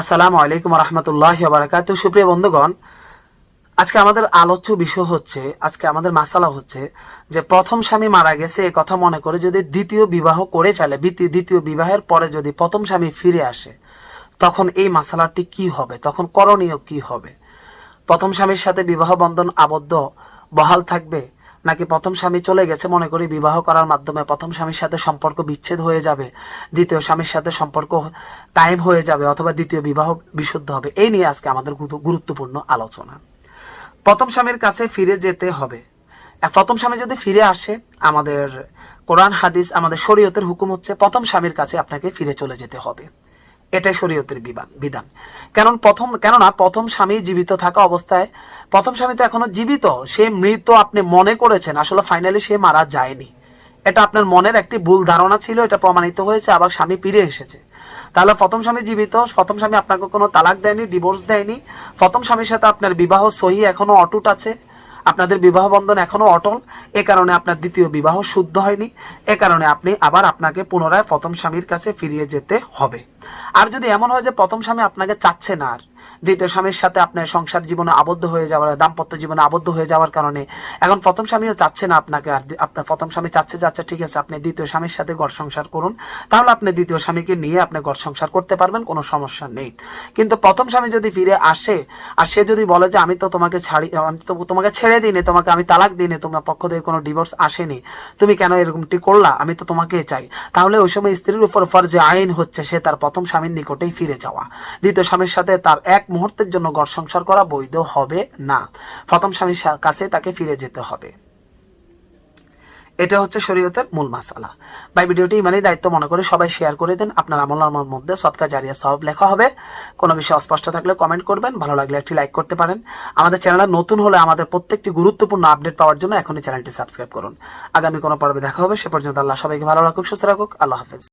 আসসালামু আলাইকুম রহমতুল্লাহ বারাকাত সুপ্রিয় বন্ধুগণ, আজকে আমাদের আলোচ্য বিষয় হচ্ছে, আজকে আমাদের মাসালা হচ্ছে যে প্রথম স্বামী মারা গেছে এ কথা মনে করে যদি দ্বিতীয় বিবাহ করে ফেলে দ্বিতীয় বিবাহের পরে যদি প্রথম স্বামী ফিরে আসে, তখন এই মাসালাটি কি হবে? তখন করণীয় কি হবে? প্রথম স্বামীর সাথে বিবাহ বন্ধন আবদ্ধ বহাল থাকবে? নাকি প্রথম স্বামী চলে গেছে মনে করি বিবাহ করার মাধ্যমে প্রথম স্বামীর সাথে সম্পর্ক বিচ্ছেদ হয়ে যাবে, দ্বিতীয় স্বামীর সাথে সম্পর্ক টাইম হয়ে যাবে অথবা দ্বিতীয় বিবাহ বিশুদ্ধ হবে। এই নিয়ে আজকে আমাদের গুরুত্বপূর্ণ আলোচনা। প্রথম স্বামীর কাছে ফিরে যেতে হবে। প্রথম স্বামী যদি ফিরে আসে, আমাদের কোরআন, হাদিস, আমাদের শরীয়তের হুকুম হচ্ছে প্রথম স্বামীর কাছে আপনাকে ফিরে চলে যেতে হবে। এটাই শরীয়তের বিধান। কারণ প্রথম, কেননা প্রথম স্বামী জীবিত থাকা অবস্থায় প্রথম স্বামী তো এখনও জীবিত। সে মৃত আপনি মনে করেছেন, আসলে ফাইনালি সে মারা যায়নি। এটা আপনার মনের একটি ভুল ধারণা ছিল, এটা প্রমাণিত হয়েছে, আবার স্বামী ফিরে এসেছে। তাহলে প্রথম স্বামী জীবিত, প্রথম স্বামী আপনাকে কোনো তালাক দেয়নি ডিভোর্স দেয়নি। প্রথম স্বামীর সাথে আপনার বিবাহ সহি, এখনও অটুট আছে। আপনাদের বিবাহ বন্ধন এখনও অটল। এ কারণে আপনার দ্বিতীয় বিবাহ শুদ্ধ হয়নি। এ কারণে আপনি আবার আপনাকে পুনরায় প্রথম স্বামীর কাছে ফিরিয়ে যেতে হবে। আর যদি এমন হয় যে প্রথম স্বামী আপনাকে চাচ্ছে না আর দ্বিতীয় স্বামীর সাথে আপনার সংসার জীবনে আবদ্ধ হয়ে যাওয়ার, দাম্পত্য জীবনে আবদ্ধ হয়ে যাওয়ার কারণে। এখন প্রথম স্বামীও চাচ্ছে না আপনাকে আর আপনার প্রথম স্বামী চাচ্ছে যাচ্ছে ঠিক আছে, আপনি দ্বিতীয় স্বামীর সাথে ঘর সংসার করুন। তাহলে আপনি দ্বিতীয় স্বামীকে নিয়ে আপনি ঘর সংসার করতে পারবেন, কোনো সমস্যা নেই। কিন্তু প্রথম স্বামী যদি ফিরে আসে, আর সে যদি বলে যে, আমি তো তোমাকে ছাড়ি, আমি তো তোমাকে ছেড়ে দিইনি, তোমাকে আমি তালাক দিইনি, তোমার পক্ষ থেকে কোনো ডিভোর্স আসেনি, তুমি কেন এরকমটি করলা? আমি তো তোমাকে চাই। তাহলে ওই সময় স্ত্রীর উপর ফর যে আইন হচ্ছে সে তার প্রথম স্বামীর নিকটেই ফিরে যাওয়া। দ্বিতীয় স্বামীর সাথে তার এক মুহূর্তের জন্য ঘর সংসার করা বৈধ হবে না। প্রথম স্বামীর কাছে তাকে ফিরে যেতে হবে। এটা হচ্ছে শরীয়তের মূল মাসালা। ভাই, ভিডিওটি ইমানই দায়িত্ব মনে করে সবাই শেয়ার করে দেন। আপনার আমল নামার মধ্যে সৎকা, জারিয়া সব লেখা হবে। কোনো বিষয় অস্পষ্ট থাকলে কমেন্ট করবেন। ভালো লাগলে একটি লাইক করতে পারেন। আমাদের চ্যানেল নতুন হলে আমাদের প্রত্যেকটি গুরুত্বপূর্ণ আপডেট পাওয়ার জন্য এখনই চ্যানেলটি সাবস্ক্রাইব করুন। আগামী কোনো পর্বে দেখা হবে। সে পর্যন্ত আল্লাহ সবাইকে ভালো রাখুক, সুস্থ রাখুক। আল্লাহ হাফেজ।